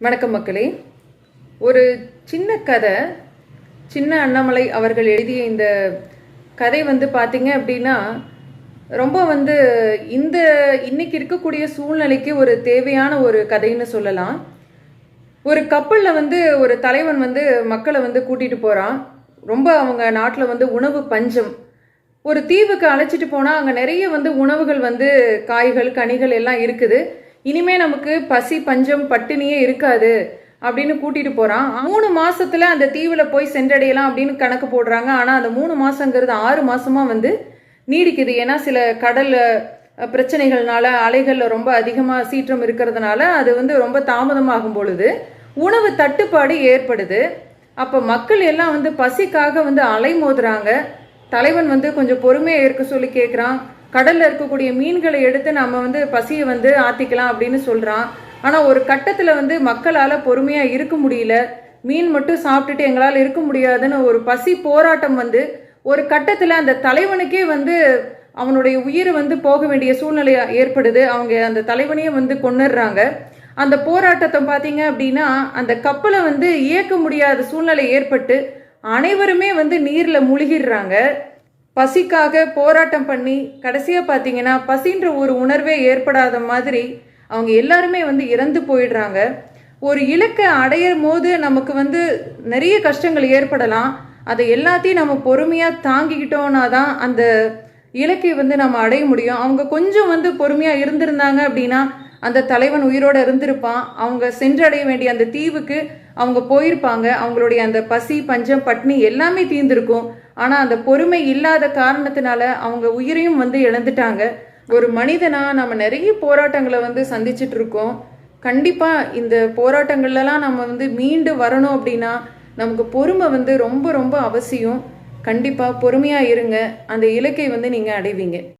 வணக்கம் மக்களே. ஒரு சின்ன கதை சின்ன அண்ணாமலை அவர்கள் எழுதிய இந்த கதை வந்து பார்த்தீங்க அப்படின்னா ரொம்ப வந்து இந்த இன்னைக்கு இருக்கக்கூடிய சூழ்நிலைக்கு ஒரு தேவையான ஒரு கதைன்னு சொல்லலாம். ஒரு கப்பலில் வந்து ஒரு தலைவன் வந்து மக்களை வந்து கூட்டிகிட்டு போகிறான் ரொம்ப அவங்க நாட்டில் வந்து உணவு பஞ்சம். ஒரு தீவுக்கு அழைச்சிட்டு போனால் அங்கே நிறைய வந்து உணவுகள் வந்து காய்கள் கனிகள் எல்லாம் இருக்குது. இனிமே நமக்கு பசி பஞ்சம் பட்டினியே இருக்காது அப்படின்னு கூட்டிட்டு போறான். மூணு மாசத்துல அந்த தீவுல போய் சென்றடையலாம் அப்படின்னு கணக்கு போடுறாங்க. ஆனா அந்த மூணு மாசங்கிறது ஆறு மாசமா வந்து நீடிக்குது. ஏன்னா சில கடல் பிரச்சனைகள்னால அலைகள்ல ரொம்ப அதிகமா சீற்றம் இருக்கிறதுனால அது வந்து ரொம்ப தாமதமாகும் பொழுது உணவு தட்டுப்பாடு ஏற்படுது. அப்ப மக்கள் எல்லாம் வந்து பசிக்காக வந்து அலைமோதுறாங்க. தலைவன் வந்து கொஞ்சம் பொறுமையா இருக்க சொல்லி கேட்குறான் கடல்ல இருக்கக்கூடிய மீன்களை எடுத்து நம்ம வந்து பசியை வந்து ஆத்திக்கலாம் அப்படின்னு சொல்றான். ஆனா ஒரு கட்டத்துல வந்து மக்களால பொறுமையா இருக்க முடியல. மீன் மட்டும் சாப்பிட்டுட்டு எங்களால் இருக்க முடியாதுன்னு ஒரு பசி போராட்டம் வந்து ஒரு கட்டத்தில் அந்த தலைவனுக்கே வந்து அவனுடைய உயிர் வந்து போக வேண்டிய சூழ்நிலை ஏற்படுது. அவங்க அந்த தலைவனையே வந்து கொன்னுடுறாங்க. அந்த போராட்டத்தை பார்த்தீங்க அப்படின்னா அந்த கப்பலை வந்து இயக்க முடியாத சூழ்நிலை ஏற்பட்டு அனைவருமே வந்து நீரில் முழுகிடுறாங்க. பசிக்காக போராட்டம் பண்ணி கடைசியாக பார்த்தீங்கன்னா பசின்ற ஒரு உணர்வே ஏற்படாத மாதிரி அவங்க எல்லாருமே வந்து இறந்து போயிடுறாங்க. ஒரு இலக்கை அடையும் போது நமக்கு வந்து நிறைய கஷ்டங்கள் ஏற்படலாம். அதை எல்லாத்தையும் நம்ம பொறுமையாக தாங்கிக்கிட்டோம்னா தான் அந்த இலக்கை வந்து நம்ம அடைய முடியும். அவங்க கொஞ்சம் வந்து பொறுமையாக இருந்திருந்தாங்க அப்படின்னா அந்த தலைவன் உயிரோடு இருந்திருப்பான். அவங்க சென்றடைய வேண்டிய அந்த தீவுக்கு அவங்க போயிருப்பாங்க அவங்களுடைய அந்த பசி பஞ்சம் பட்னி எல்லாமே தீர்ந்திருக்கும். ஆனால் அந்த பொறுமை இல்லாத காரணத்தினால அவங்க உயிரையும் வந்து இழந்துட்டாங்க. ஒரு மனிதனா நம்ம நிறைய போராட்டங்களை வந்து சந்திச்சுட்டு இருக்கோம் கண்டிப்பாக இந்த போராட்டங்கள்லாம் நம்ம வந்து மீண்டு வரணும் அப்படின்னா நமக்கு பொறுமை வந்து ரொம்ப ரொம்ப அவசியம். கண்டிப்பாக பொறுமையாக இருங்க. அந்த இலக்கை வந்து நீங்கள் அடைவீங்க.